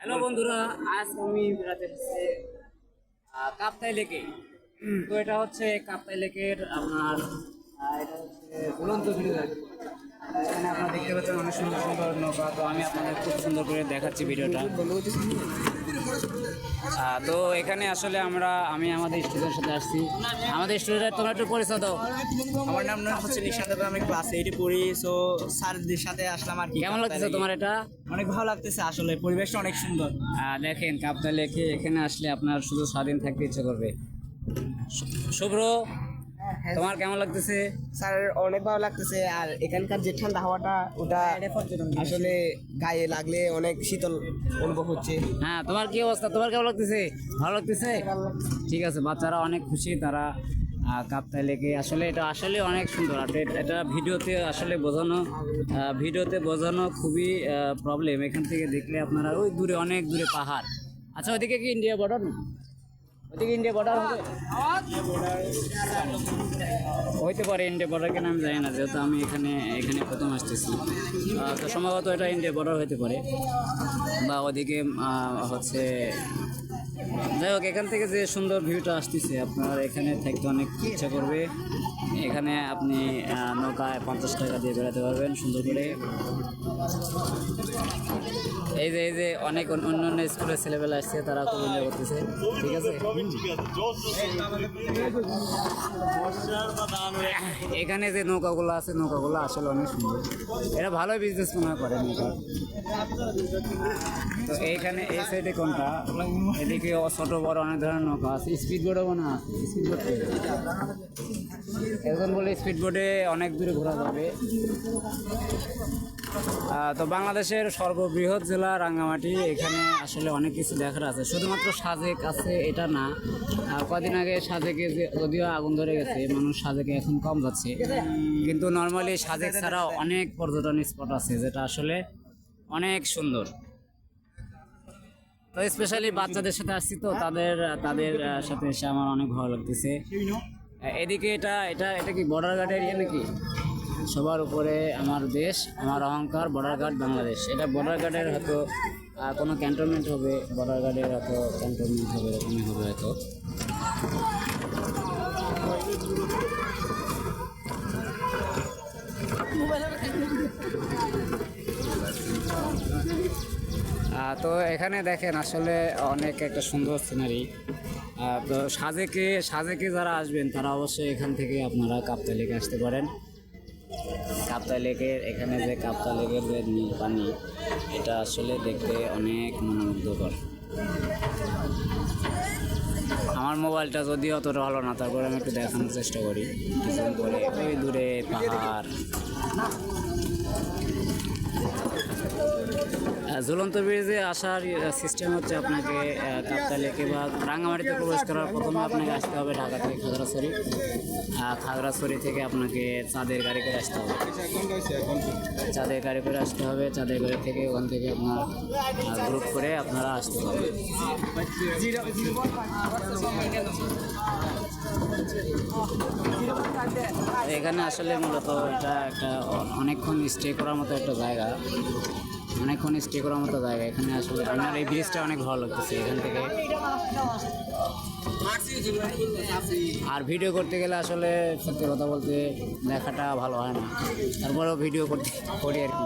Hello বন্ধুরা, আজ আমি বেড়াতে এসেছি কাপ্তাই লেকে। তো এটা হচ্ছে কাপ্তাই লেকের আপনার এটা হচ্ছে কি। এখানে আপনারা দেখতে পাচ্ছেন অনেক সুন্দর সুন্দর নৌকা। তো আমি আপনাদের খুব সুন্দর করে দেখাচ্ছি ভিডিওটা। তো এখানে আসলে আমরা আমি আমাদের স্টুডেন্টের সাথে আসছি। আমাদের স্টুডেন্ট তোমরা একটু পরিচয় দাও। আমার নাম হচ্ছে নিশান্ত আমি ক্লাস এইটে পড়ি সো স্যারদের সাথে আসলাম আর কি কেমন লাগতেছে তোমার এটা? অনেক ভালো লাগতেছে আসলে পরিবেশটা অনেক সুন্দর। আহ, দেখেন কাপ্তাই লেকে এখানে আসলে আপনার শুধু স্বাধীন থাকতে ইচ্ছে করবে। শুভ্র তোমার কেমন লাগতেছে? স্যার অনেক ভালো লাগতেছে। আর এখানকার যে ঠান্ডা হাওয়াটা ওটা আসলে গায়ে লাগলে অনেক শীতল অনুভব হচ্ছে। হ্যাঁ তোমার কি অবস্থা? তোমার কেমন লাগতেছে? ভালো লাগতেছে? ঠিক আছে বাচ্চারা অনেক খুশি তারা কাপ্তাই লেকে আসলে এটা আসলে অনেক সুন্দর। আর এটা ভিডিওতে আসলে বোঝানো ভিডিওতে বোঝানো খুবই প্রবলেম এখান থেকে দেখলে আপনারা ওই দূরে অনেক দূরে পাহাড়। আচ্ছা ওইদিকে কি ইন্ডিয়া বর্ডার ইন্ডিয়া বর্ডার হবে। হইতে পারে ইন্ডিয়া বর্ডার কেন আমি জানি না, যেহেতু আমি এখানে এখানে প্রথম আসতেছি। তো সম্ভবত এটা ইন্ডিয়া বর্ডার হইতে পারে। বা ওদিকে হচ্ছে, যাই হোক, এখান থেকে যে সুন্দর ভিউটা আসতেছে, আপনার এখানে থাকতে অনেক ইচ্ছা করবে। এখানে আপনি নৌকায় পঞ্চাশ টাকা দিয়ে বেড়াতে পারবেন, সুন্দর করে। এই যে এই যে, অনেক অন্য অন্য স্কুলের ছেলেবেলা আসছে, তারা খুব এনজয় করতেছে, ঠিক আছে? এখানে যে নৌকাগুলো আছে, নৌকাগুলো আসলে অনেক সুন্দর। এরা ভালোই বিজনেস মনে করে নৌকা। তো এইখানে, এই সাইডে কোনটা? এদিকে ছোট, বড়, অনেক ধরনের নৌকা আছে। স্পিড বোর্ডও আছে। স্পিড বোর্ড এখন বলে স্পিড বোর্ডে অনেক দূরে ঘোরা যাবে। তো বাংলাদেশের সর্ববৃহৎ জেলা রাঙ্গামাটি, এখানে আসলে অনেক কিছু দেখার আছে। শুধুমাত্র সাজেক আছে, এটা না। কদিন আগে সাজেকে যদিও আগুন ধরে গেছে, মানুষ সাজেকে এখন কম যাচ্ছে। কিন্তু নর্মালি সাজেক ছাড়াও অনেক পর্যটন স্পট আছে, যেটা আসলে অনেক সুন্দর। তো স্পেশালি বাচ্চাদের সাথে আসছি তো, তাদের তাদের সাথে এসে আমার অনেক ভালো লাগতেছে। এদিকে এটা এটা এটা কি বর্ডার গার্ড এরিয়া নাকি? সবার উপরে আমার দেশ, আমার অহংকার বর্ডার গার্ড বাংলাদেশ। এটা বর্ডার গার্ডের হয়তো কোনো ক্যান্টনমেন্ট হবে বর্ডার গার্ডের হয়তো ক্যান্টনমেন্ট হবে, এরকমই হবে হয়তো। তো এখানে দেখেন আসলে অনেক একটা সুন্দর সিনারি তো সাজেকে সাজেকে যারা আসবেন, তারা অবশ্যই এখান থেকে আপনারা কাপ্তা লেকে আসতে পারেন। কাপ্তা লেকের, এখানে যে কাপ্তা লেকের যে নীল পানি, এটা আসলে দেখতে অনেক মনোমুগ্ধকর। আমার মোবাইলটা যদিও অতটা ভালো না, তারপরে আমি একটু দেখানোর চেষ্টা করি। পরে ওই দূরে পাহাড়। ঝুলন্ত ব্রিজে আসার সিস্টেম হচ্ছে আপনাকে লেকে বা রাঙ্গামাটিতে প্রবেশ করার প্রথমে আপনাকে আসতে হবে ঢাকা থেকে খাগড়াছড়ি। খাগড়াছড়ি থেকে আপনাকে চাঁদের গাড়ি করে আসতে হবে। চাঁদের গাড়ি করে আসতে হবে, চাঁদের গাড়ি থেকে ওখান থেকে আপনার গ্রুপ করে আপনারা আসতে হবে। এখানে আসলে মূলত এটা একটা অনেকক্ষণ স্টে করার মতো একটা জায়গা। অনেকক্ষণ স্টে করার মতো জায়গা। এখানে আসলে আমার এই ব্রিজটা অনেক ভালো লাগতেছে। এখান থেকে আর ভিডিও করতে গেলে আসলে সত্যি কথা বলতে দেখাটা ভালো হয় না। তারপরেও ভিডিও করতে করি আর কি।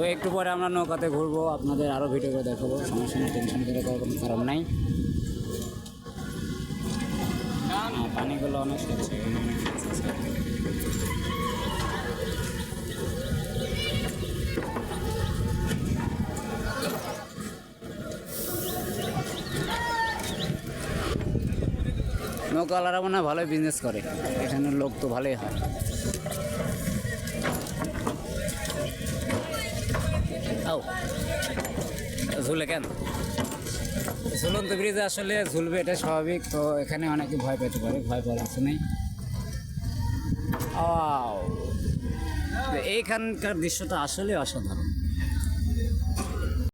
তো একটু পরে আমরা নৌকাতে ঘুরবো, আপনাদের আরও ভিডিও করে দেখাবো। সমস্যা নেই টেনশন করে কোনো কারণ নাই। পানিগুলো অনেক স্বচ্ছ নৌকাওয়ালারা মনে হয় ভালোই বিজনেস করে। এখানে লোক তো ভালোই হয়। ঝুলে কেন? ঝুলন্ত ব্রিজে আসলে ঝুলবে এটা স্বাভাবিক, তো এখানে অনেকে ভয় পেতে পারে, ভয় পাওয়ার কিছু নেই। এইখানকার দৃশ্যটা আসলে অসাধারণ।